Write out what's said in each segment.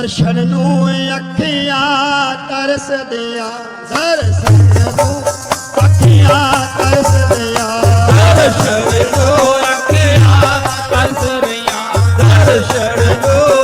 ਦਰਸ਼ਨ ਨੂੰ ਅੱਖੀਆਂ ਤਰਸਦਿਆਂ ਦਰਸ਼ਨ ਨੂੰ ਅੱਖੀਆਂ ਤਰਸਦਿਆਂ ਦਰਸ਼ਨ ਨੂੰ ਅੱਖਾਂ ਤਰਸ ਰਹੀਆਂ ਦਰਸ਼ਨ ਨੂੰ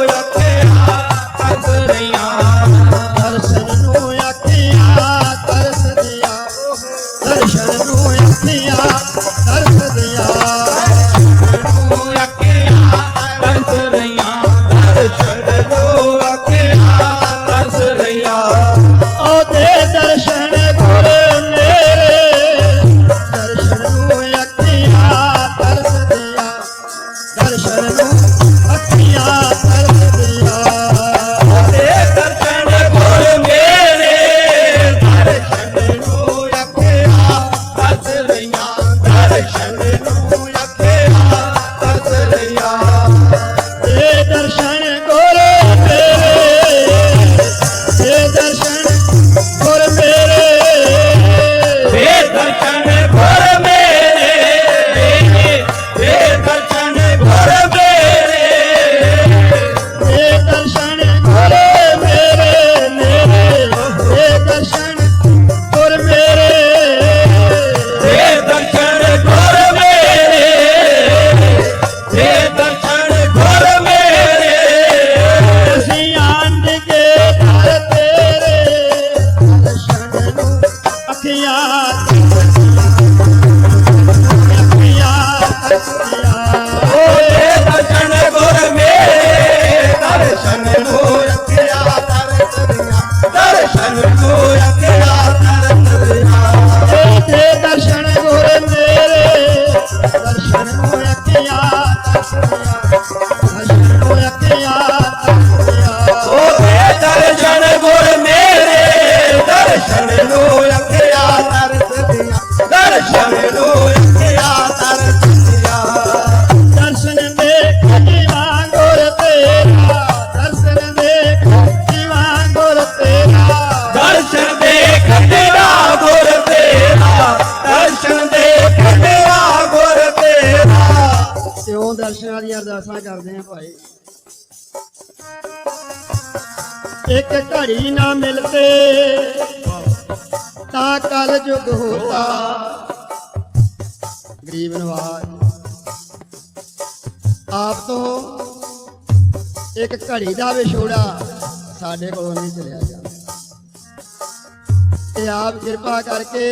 ਦਰਸ਼ਨਾਂ ਦੀਆਂ ਅਰਦਾਸਾਂ ਕਰਦੇ ਆ ਭਾਈ। ਇੱਕ ਘੜੀ ਨਾ ਮਿਲਤੇ ਤਾਂ ਕਲ ਜੁਗ ਹੋਤਾ। ਗਰੀਬ ਨਵਾਜ। ਆਪ ਤੋਂ ਇੱਕ ਘੜੀ ਦਾ ਵਿਛੋੜਾ ਸਾਡੇ ਕੋਲੋਂ ਨਹੀਂ ਚਲਿਆ ਜਾਂਦਾ। ਤੇ ਆਪ ਕਿਰਪਾ ਕਰਕੇ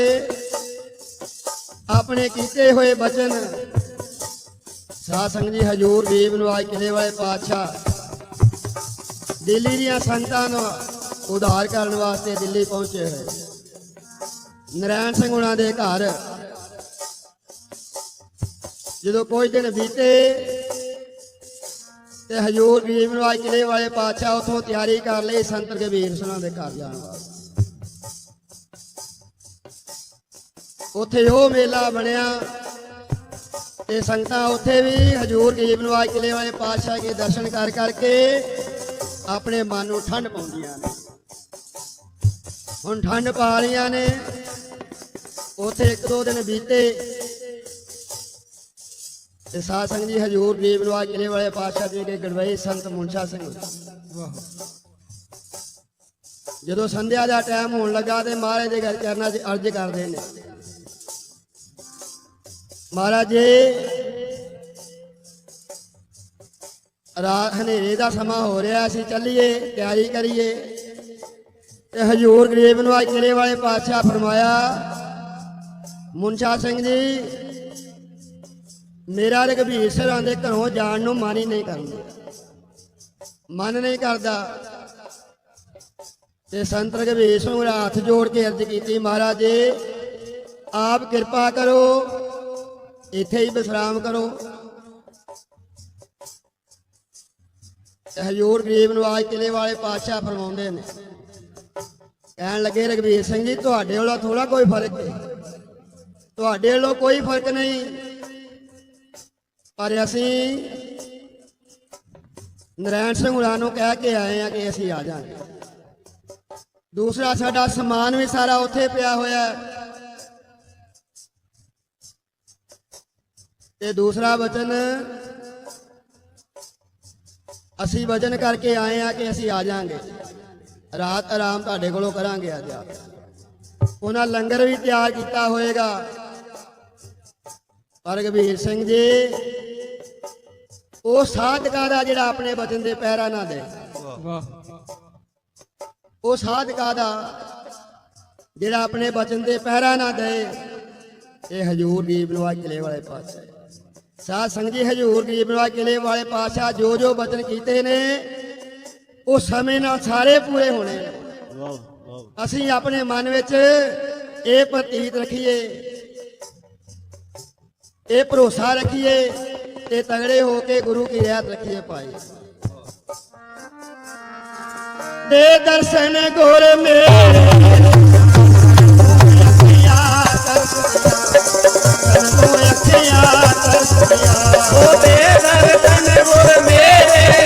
ਆਪਣੇ ਕੀਤੇ ਹੋਏ ਬਚਨ ਸਾਧ ਸੰਗਤ ਜੀ, ਹਜੂਰ ਗਰੀਬ ਨਵਾਜ ਕਿਲੇ ਵਾਲੇ ਪਾਤਸ਼ਾਹ ਦਿੱਲੀ ਦੀਆਂ ਸੰਗਤਾਂ ਨੂੰ ਉਧਾਰ ਕਰਨ ਵਾਸਤੇ ਦਿੱਲੀ ਪਹੁੰਚੇ ਹੋਏ। ਨਰਾਇਣ ਸਿੰਘ ਉਹਨਾਂ ਦੇ ਘਰ ਜਦੋਂ ਕੁਝ ਦਿਨ ਬੀਤੇ ਤੇ ਹਜੂਰ ਗਰੀਬ ਨਵਾਜ ਕਿਲੇ ਵਾਲੇ ਪਾਤਸ਼ਾਹ ਉਥੋਂ ਤਿਆਰੀ ਕਰ ਲਈ ਸੰਤ ਕਬੀਰ ਸਿੰਘਾਂ ਦੇ ਘਰ ਜਾਣ ਵਾਸਤੇ। ਉੱਥੇ ਉਹ ਮੇਲਾ ਬਣਿਆ ਤੇ ਸੰਗਤਾਂ ਉੱਥੇ ਵੀ ਹਜੂਰ ਗਰੀਬ ਨਵਾਜ ਕਿਲੇ ਵਾਲੇ ਪਾਤਸ਼ਾਹ ਦੇ ਦਰਸ਼ਨ ਕਰ ਕਰਕੇ ਆਪਣੇ ਮਨ ਨੂੰ ਠੰਡ ਪਾਉਂਦੀਆਂ ਨੇ। ਹੁਣ ਠੰਡ ਪਾ ਰਹੀਆਂ ਨੇ, ਉੱਥੇ ਇੱਕ ਦੋ ਦਿਨ ਬੀਤੇ। ਤੇ ਸਾਧ ਸੰਗਤ ਜੀ ਹਜੂਰ ਗਰੀਬ ਨਵਾਜ ਕਿਲੇ ਵਾਲੇ ਪਾਤਸ਼ਾਹ ਜੀ ਦੇ ਗੜਵਈ ਸੰਤ ਮੁਨਸ਼ਾ ਸਿੰਘ। ਵਾਹ ਜਦੋਂ ਸੰਧਿਆ ਦਾ ਟਾਈਮ ਹੋਣ ਲੱਗਾ ਤੇ ਮਹਾਰਾਜ ਦੇ ਘਰ ਚਰਨਾਂ 'ਚ ਅਰਜ਼ ਕਰਦੇ ਨੇ। ਮਹਾਰਾਜ ਜੀ, ਰਾਤ ਹਨੇਰੇ ਦਾ ਸਮਾਂ ਹੋ ਰਿਹਾ, ਅਸੀਂ ਚੱਲੀਏ, ਤਿਆਰੀ ਕਰੀਏ। ਤੇ ਹਜੂਰ ਗਰੀਬ ਨਵਾਜ ਕਿਲੇ ਵਾਲੇ ਪਾਤਸ਼ਾਹ ਫਰਮਾਇਆ, ਮੁਨਸ਼ਾ ਸਿੰਘ ਜੀ, ਮੇਰਾ ਰਘਬੀਰ ਸਰਾਂ ਦੇ ਘਰੋਂ ਜਾਣ ਨੂੰ ਮਨ ਹੀ ਨਹੀਂ ਕਰਦਾ। ਮਨ ਨਹੀਂ ਕਰਦਾ। ਤੇ ਸੰਤ ਰਘਬੀਰ ਸਿੰਘ ਨੇ ਹੱਥ ਜੋੜ ਕੇ ਅਰਜ਼ ਕੀਤੀ, ਮਹਾਰਾਜ ਜੀ, ਆਪ ਕਿਰਪਾ ਕਰੋ ਇੱਥੇ ਹੀ ਵਿਸਰਾਮ ਕਰੋ। ਹਜੂਰ ਗਰੀਬ ਨਵਾਜ ਕਿਲੇ ਵਾਲੇ ਪਾਤਸ਼ਾਹ ਫਰਮਾਉਂਦੇ ਨੇ। ਕਹਿਣ ਲੱਗੇ, ਰਘਬੀਰ ਸਿੰਘ ਜੀ, ਤੁਹਾਡੇ ਵੱਲੋਂ ਥੋੜਾ ਕੋਈ ਫ਼ਰਕ ਹੈ ਤੁਹਾਡੇ ਵੱਲੋਂ ਕੋਈ ਫ਼ਰਕ ਨਹੀਂ। ਪਰ ਅਸੀਂ ਨਰੈਣ ਸਿੰਘ ਹੁਣਾਂ ਨੂੰ ਕਹਿ ਕੇ ਆਏ ਆ ਕਿ ਅਸੀਂ ਆ ਜਾਾਂਗੇ ਦੂਸਰਾ, ਸਾਡਾ ਸਮਾਨ ਵੀ ਸਾਰਾ ਉੱਥੇ ਪਿਆ ਹੋਇਆ ਹੈ। ਤੇ ਦੂਸਰਾ ਵਚਨ, ਅਸੀਂ ਵਚਨ ਕਰਕੇ ਆਏ ਆ ਕਿ ਅਸੀਂ ਆ ਜਾਾਂਗੇ। ਰਾਤ ਆਰਾਮ ਤੁਹਾਡੇ ਕੋਲੋਂ ਕਰਾਂਗੇ ਅੱਜ ਆ ਉਹਨਾਂ ਲੰਗਰ ਵੀ ਤਿਆਰ ਕੀਤਾ ਹੋਏਗਾ। ਪਰ ਗੰਭੀਰ ਸਿੰਘ ਜੀ, ਉਹ ਸਾਧਕਾ ਦਾ ਜਿਹੜਾ ਆਪਣੇ ਬਚਨ ਦੇ ਪਹਿਰਾ ਨਾ ਦੇ। ਉਹ ਸਾਧਕਾ ਦਾ ਜਿਹੜਾ ਆਪਣੇ ਬਚਨ ਦੇ ਪਹਿਰਾ ਨਾ ਦੇ, ਇਹ ਹਜੂਰ ਗਰੀਬ ਨਵਾਜ ਕਿਲੇ ਵਾਲੇ ਪਾਸੇ। ਸਾਧ ਸੰਗਤ ਜੀ, ਹਜੂਰ ਗਰੀਬ ਕਿਲੇ ਵਾਲੇ ਪਾਤਸ਼ਾਹ ਜੋ ਜੋ ਬਚਨ ਕੀਤੇ ਨੇ, ਉਹ ਸਮੇਂ ਨਾਲ ਸਾਰੇ ਪੂਰੇ ਹੋਣੇ ਨੇ। ਅਸੀਂ ਆਪਣੇ ਮਨ ਵਿੱਚ ਇਹ ਪ੍ਰਤੀਤ ਰੱਖੀਏ, ਇਹ ਭਰੋਸਾ ਰੱਖੀਏ ਤੇ ਤਗੜੇ ਹੋ ਕੇ ਗੁਰੂ ਕੀ ਰਹਿਤ ਰੱਖੀਏ ਪਾਈ ਦੇ ਦਰਸ਼ਨ ਗੁਰ ਮੇਰੇ ਤੂੰ ਅੱਖੀਆਂ ਉਹ ਦੇ ਦਰਸ਼ਨ ਗੁਰ ਮੇਰੇ